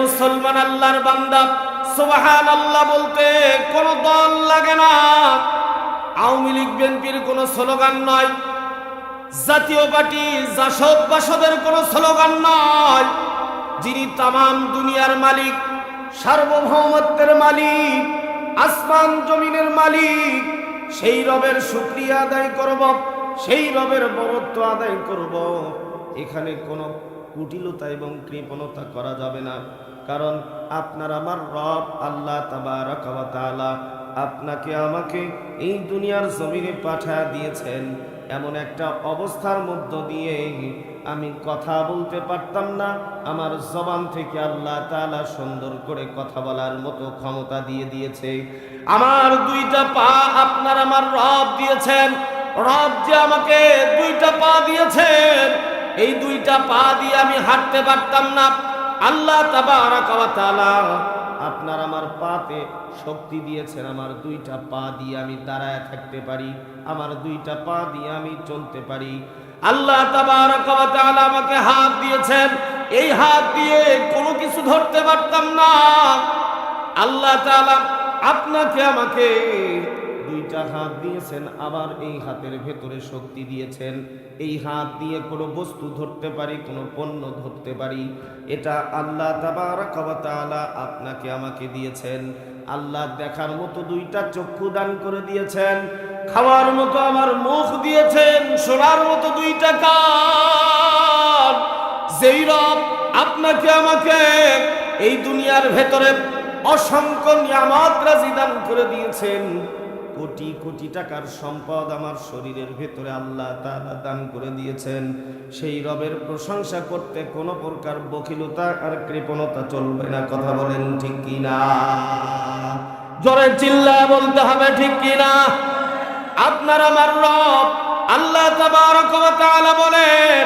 মুসলমান আল্লাহর বান্দা সোবাহান আল্লাহ বলতে কোন দল লাগে না। আওয়ামী লীগ, বিএনপির কোন স্লোগান নয়। জাতীয় পার্টি, জাসদ বাসদের কোন স্লোগান নয়। যিনি তামাম দুনিয়ার মালিক, সার্বভৌমত্বের মালিক, আসমান জমিনের মালিক, সেই রবের শুক্রিয়া আদায় করব, সেই রবের বরত্ব আদায় করব। এখানে কোনো কুটিলতা এবং কৃপণতা করা যাবে না। কারণ আপনার আমার রব আল্লাহ তাআলা আপনাকে আমাকে এই দুনিয়ার জমিনে পাঠা দিয়েছেন। এমন একটা অবস্থার মধ্য দিয়ে আমি কথা বলতে পারতাম না। আমার জবান থেকে আল্লাহ তাআলা সুন্দর করে কথা বলার মতো ক্ষমতা দিয়ে দিয়েছে। আমার দুইটা পা আপনার আমার রব দিয়েছেন। রব যে আমাকে দুইটা পা দিয়েছেন। এই দুইটা পা দিয়ে আমি হাঁটতে পারতাম না। আল্লাহ আপনার আমার পাতে শক্তি দিয়েছেন। আমার দুইটা পা দিয়ে আমি দাঁড়ায় থাকতে পারি। আমার দুইটা পা দিয়ে আমি চলতে পারি। আল্লাহ আমাকে হাত দিয়েছেন। এই হাত দিয়ে কোনো কিছু ধরতে পারতাম না। আল্লাহ আপনাকে আমাকে দুইটা হাত দিয়েছেন, আবার এই হাতের ভেতরে শক্তি দিয়েছেন। এই হাত দিয়ে কোনো বস্তু ধরতে পারি, কোনো পণ্য ধরতে পারি। এটা আল্লাহ ওয়া আপনাকে আমাকে দিয়েছেন। আল্লাহ দেখার মতো দুইটা চক্ষু দান করে দিয়েছেন। খাওয়ার মতো আমার মুখ দিয়েছেন, শোনার মতো দুইটা কান। যেই রব আপনাকে আমাকে এই দুনিয়ার ভেতরে অসংখ্য নিয়ামত রাজি দান করে দিয়েছেন। কোটি কোটি টাকার সম্পদ আমার শরীরের ভেতরে আল্লাহ তাআলা দান করে দিয়েছেন। সেই রবের প্রশংসা করতে কোনো প্রকার বকিলতা আর কৃপণতা চলবে না, কথা বলেন ঠিক কিনা জোরে চিল্লা বলতে হবে ঠিক কিনা আপনার আমার রব আল্লাহ বলেন,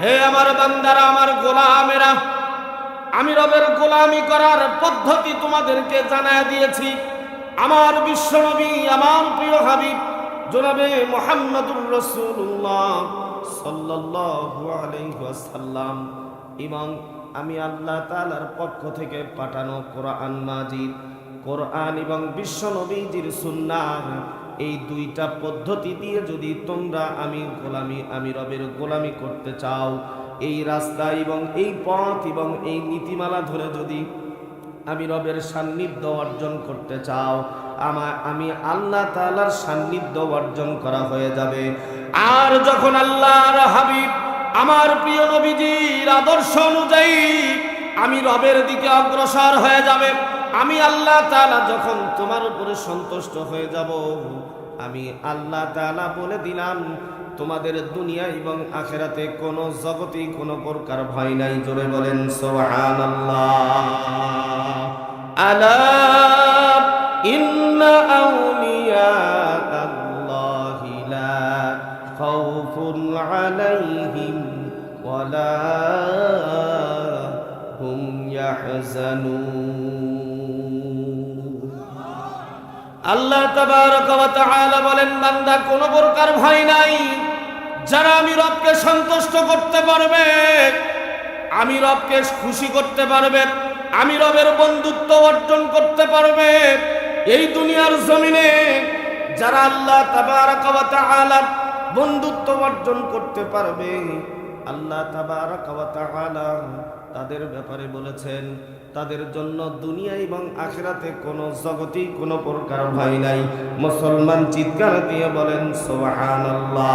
হে আমার বান্দারা, আমার গোলামেরা, আমি রবের গোলামি করার পদ্ধতি তোমাদেরকে জানায় দিয়েছি। আমার বিশ্বনবী, আমার প্রিয় হাবিব, জনাবে মোহাম্মদুর রসুল্লাহ ওয়াসাল্লাম। এবং আমি আল্লাহ তাআলার পক্ষ থেকে পাঠানো কোরআন মাজিদ, কোরআন এবং বিশ্বনবীজির সুন্নাহ, এই দুইটা পদ্ধতি দিয়ে যদি তোমরা আমি গোলামি, আমি রবের গোলামি করতে চাও, এই রাস্তা এবং এই পথ এবং এই নীতিমালা ধরে যদি আমি রবের সান্নিধ্য অর্জন করতে চাও, আমার, আমি আল্লাহ তালার সান্নিধ্য অর্জন করা হয়ে যাবে। আর যখন আল্লাহর হাবিব আমার প্রিয় নবীজির আদর্শ অনুযায়ী আমি রবের দিকে অগ্রসর হয়ে যাবে, আমি আল্লাহ তালা যখন তোমার উপরে সন্তুষ্ট হয়ে যাব আমি আল্লাহ তাআলা বলে দিলাম, তোমাদের দুনিয়া এবং আখেরাতে কোনো জগতেই কোনো প্রকার ভয় নাই। জোরে বলেন, সুবহানাল্লাহ। আলা আল্লাহ বলেন, বান্দা কোন প্রকার ভয় নাই। যারা আমি রবকে সন্তুষ্ট করতে পারবে, আমি রবকে খুশি করতে পারবে, আমি রবের বন্ধুত্ব অর্জন করতে পারবে, এই দুনিয়ার জমিনে যারা আল্লাহ তাআলা বন্ধুত্ব অর্জন করতে পারবে আল্লাহ তাদের ব্যাপারে বলেছেন, তাদের জন্য দুনিয়া এবং আখেরাতে কোনো জগতেই কোনো প্রকার ভয় নাই। মুসলমান চিৎকার দিয়ে বলেন, সুবহানাল্লাহ।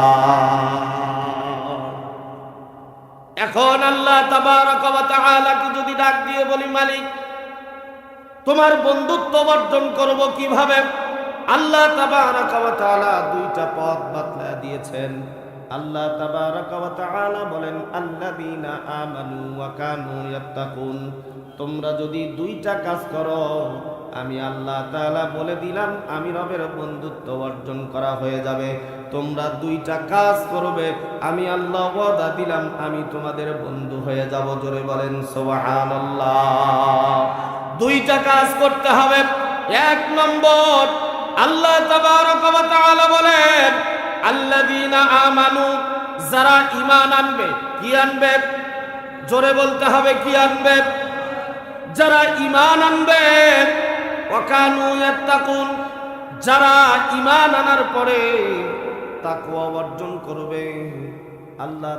এখন আল্লাহ তাবারক ওয়া তাআলাকে যদি ডাক দিয়ে বলি, মালিক, তোমার বন্ধুত্ব অর্জন করব কীভাবে? আল্লাহ তাবারক ওয়া তাআলা দুইটা পথ বাতলা দিয়েছেন। আল্লাহ বলেন, আল্লাযীনা আমানু তোমরা যদি দুইটা কাজ করো, আমি আল্লাহ তাআলা বলে দিলাম, আমি রবের বন্ধুত্ব অর্জন করা হয়ে যাবে। তোমরা দুইটা কাজ করবে, আমি আল্লাহ ওয়াদা দিলাম, আমি তোমাদের বন্ধু হয়ে যাব। জোরে বলেন, সুবহানাল্লাহ। দুইটা কাজ করতে হবে। এক নম্বর, আল্লাহ তাবারক ওয়া তাআলা বলেন আল্লাযীনা আমানু, যারা ঈমান আনবে, কি আনবে? জোরে বলতে হবে, কি আনবে? যারা ইমান আনবে, ওয়াকানু ইয়াত্তাকুন, যারা ইমান আনার পরে তাকওয়া অর্জন করবে। আল্লাহ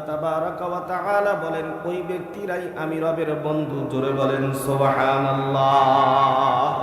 তাআলা বলেন, ওই ব্যক্তিরাই আমি রবের বন্ধু। জোরে বলেন, সুবহানাল্লাহ।